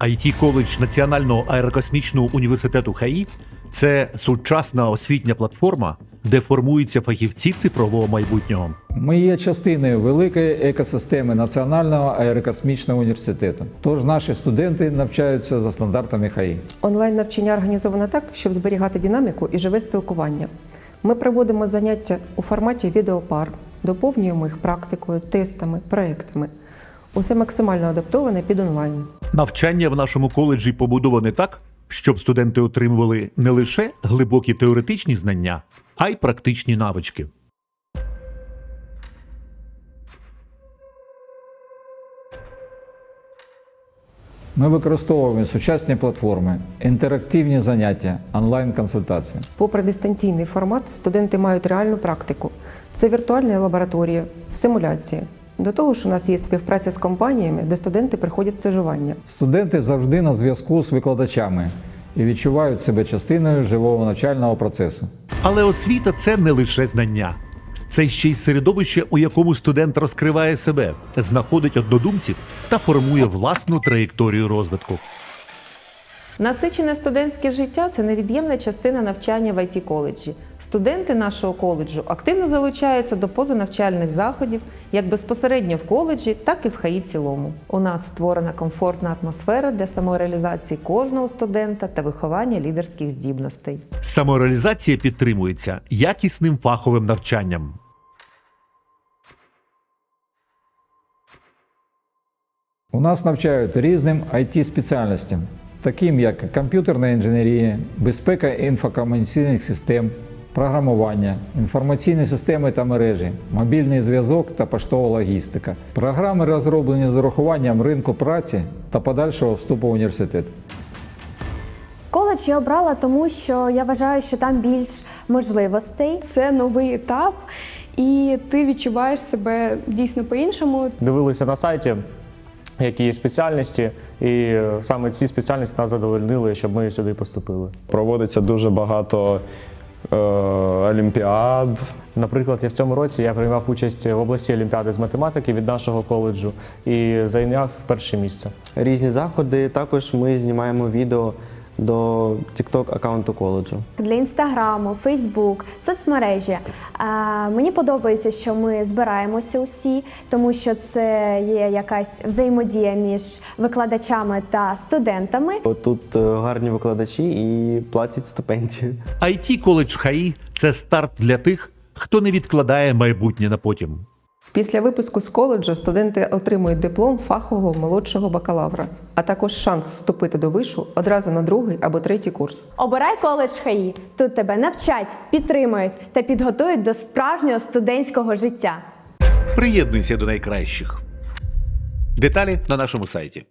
it коледж Національного аерокосмічного університету ХАІ це сучасна освітня платформа, де формуються фахівці цифрового майбутнього. Ми є частиною великої екосистеми Національного аерокосмічного університету. Тож наші студенти навчаються за стандартами ХАІ. Онлайн навчання організовано так, щоб зберігати динаміку і живе спілкування. Ми проводимо заняття у форматі відеопар, доповнюємо їх практикою, тестами, проектами. Усе максимально адаптоване під онлайн. Навчання в нашому коледжі побудоване так, щоб студенти отримували не лише глибокі теоретичні знання, а й практичні навички. Ми використовуємо сучасні платформи, інтерактивні заняття, онлайн-консультації. Попри дистанційний формат, студенти мають реальну практику. Це віртуальні лабораторії, симуляції. До того ж, у нас є співпраця з компаніями, де студенти приходять стажування. Студенти завжди на зв'язку з викладачами і відчувають себе частиною живого навчального процесу. Але освіта це не лише знання. Це ще й середовище, у якому студент розкриває себе, знаходить однодумців та формує власну траєкторію розвитку. Насичене студентське життя це невід'ємна частина навчання в it коледжі. Студенти нашого коледжу активно залучаються до позанавчальних заходів як безпосередньо в коледжі, так і в ХАІ цілому. У нас створена комфортна атмосфера для самореалізації кожного студента та виховання лідерських здібностей. Самореалізація підтримується якісним фаховим навчанням. У нас навчають різним it спеціальностям, таким як комп'ютерна інженерія, безпека інфокомунікаційних систем, програмування, інформаційні системи та мережі, мобільний зв'язок та поштова логістика. Програми розроблені з урахуванням ринку праці та подальшого вступу в університет. Коледж я обрала, тому що я вважаю, що там більш можливостей. Це новий етап, і ти відчуваєш себе дійсно по-іншому. дивилися на сайті, які є спеціальності, і е, саме ці спеціальності нас задовольнили, щоб ми сюди поступили. Проводиться дуже багато е, олімпіад. Наприклад, я в цьому році я приймав участь в області олімпіади з математики від нашого коледжу і зайняв перше місце. різні заходи. Також ми знімаємо відео до TikTok аккаунту коледжу. Для інстаграму, Фейсбук, соцмережі. Мені подобається, що ми збираємося усі, тому що це є якась взаємодія між викладачами та студентами. Тут е, гарні викладачі і платять стипендію. it коледж ХАІ це старт для тих, хто не відкладає майбутнє на потім. Після випуску з коледжу студенти отримують диплом фахового молодшого бакалавра, а також шанс вступити до вишу одразу на другий або третій курс. Обирай коледж ХАІ. Тут тебе навчать, підтримують та підготують до справжнього студентського життя. Приєднуйся до найкращих. Деталі на нашому сайті.